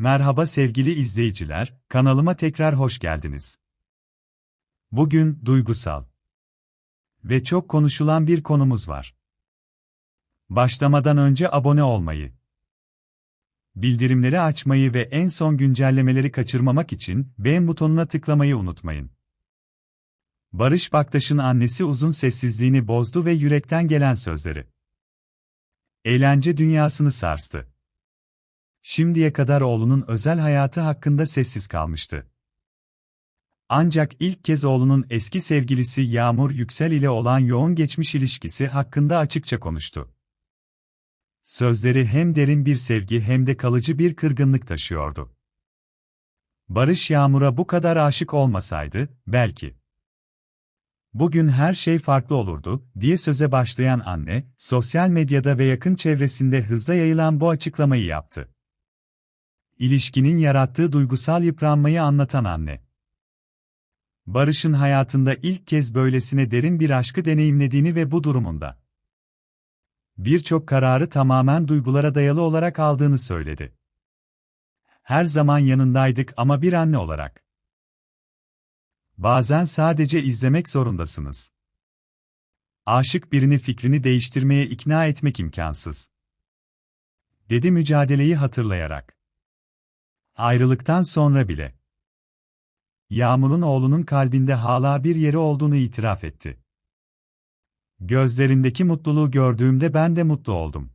Merhaba sevgili izleyiciler, kanalıma tekrar hoş geldiniz. Bugün duygusal ve çok konuşulan bir konumuz var. Başlamadan önce abone olmayı, bildirimleri açmayı ve en son güncellemeleri kaçırmamak için beğen butonuna tıklamayı unutmayın. Barış Baktaş'ın annesi uzun sessizliğini bozdu ve yürekten gelen sözleri. Eğlence dünyasını sarstı. Şimdiye kadar oğlunun özel hayatı hakkında sessiz kalmıştı. Ancak ilk kez oğlunun eski sevgilisi Yağmur Yüksel ile olan yoğun geçmiş ilişkisi hakkında açıkça konuştu. Sözleri hem derin bir sevgi hem de kalıcı bir kırgınlık taşıyordu. Barış Yağmur'a bu kadar aşık olmasaydı, belki bugün her şey farklı olurdu, diye söze başlayan anne, sosyal medyada ve yakın çevresinde hızla yayılan bu açıklamayı yaptı. İlişkinin yarattığı duygusal yıpranmayı anlatan anne. Barış'ın hayatında ilk kez böylesine derin bir aşkı deneyimlediğini ve bu durumunda birçok kararı tamamen duygulara dayalı olarak aldığını söyledi. Her zaman yanındaydık ama bir anne olarak. Bazen sadece izlemek zorundasınız. Aşık birini fikrini değiştirmeye ikna etmek imkansız. Dedi mücadeleyi hatırlayarak. Ayrılıktan sonra bile. Yağmur'un oğlunun kalbinde hala bir yeri olduğunu itiraf etti. Gözlerindeki mutluluğu gördüğümde ben de mutlu oldum.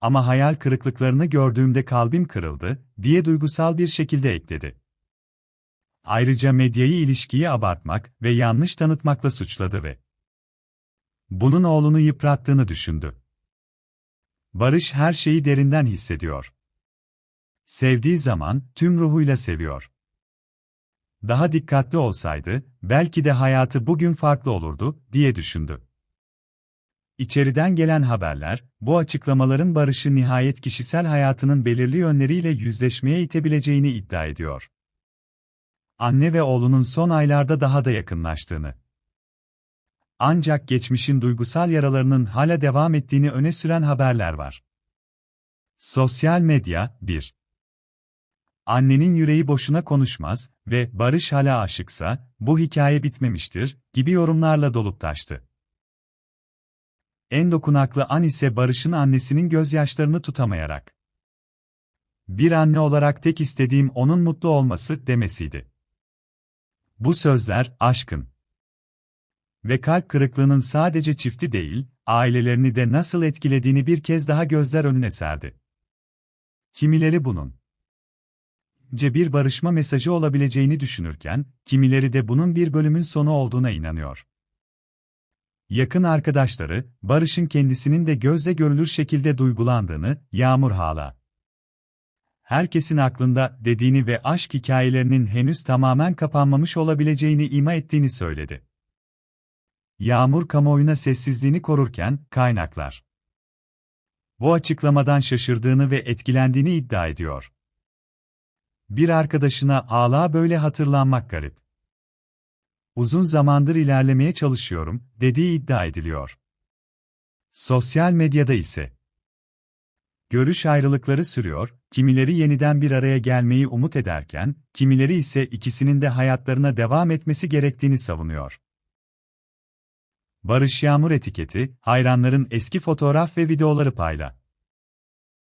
Ama hayal kırıklıklarını gördüğümde kalbim kırıldı, diye duygusal bir şekilde ekledi. Ayrıca medyayı ilişkiyi abartmak ve yanlış tanıtmakla suçladı ve bunun oğlunu yıprattığını düşündü. Barış her şeyi derinden hissediyor. Sevdiği zaman tüm ruhuyla seviyor. Daha dikkatli olsaydı, belki de hayatı bugün farklı olurdu, diye düşündü. İçeriden gelen haberler, bu açıklamaların Barış'ı nihayet kişisel hayatının belirli yönleriyle yüzleşmeye itebileceğini iddia ediyor. Anne ve oğlunun son aylarda daha da yakınlaştığını. Ancak geçmişin duygusal yaralarının hala devam ettiğini öne süren haberler var. Sosyal medya 1 annenin yüreği boşuna konuşmaz ve Barış hala aşıksa, bu hikaye bitmemiştir, gibi yorumlarla dolup taştı. En dokunaklı an ise Barış'ın annesinin gözyaşlarını tutamayarak. Bir anne olarak tek istediğim onun mutlu olması demesiydi. Bu sözler, aşkın ve kalp kırıklığının sadece çifti değil, ailelerini de nasıl etkilediğini bir kez daha gözler önüne serdi. Kimileri bunun ce bir barışma mesajı olabileceğini düşünürken, kimileri de bunun bir bölümün sonu olduğuna inanıyor. Yakın arkadaşları, Barış'ın kendisinin de gözle görülür şekilde duygulandığını, Yağmur hala. Herkesin aklında dediğini ve aşk hikayelerinin henüz tamamen kapanmamış olabileceğini ima ettiğini söyledi. Yağmur kamuoyuna sessizliğini korurken, kaynaklar. Bu açıklamadan şaşırdığını ve etkilendiğini iddia ediyor. Bir arkadaşına ağla böyle hatırlanmak garip. Uzun zamandır ilerlemeye çalışıyorum, dediği iddia ediliyor. Sosyal medyada ise görüş ayrılıkları sürüyor, kimileri yeniden bir araya gelmeyi umut ederken, kimileri ise ikisinin de hayatlarına devam etmesi gerektiğini savunuyor. Barış Yağmur etiketi, hayranların eski fotoğraf ve videoları payla.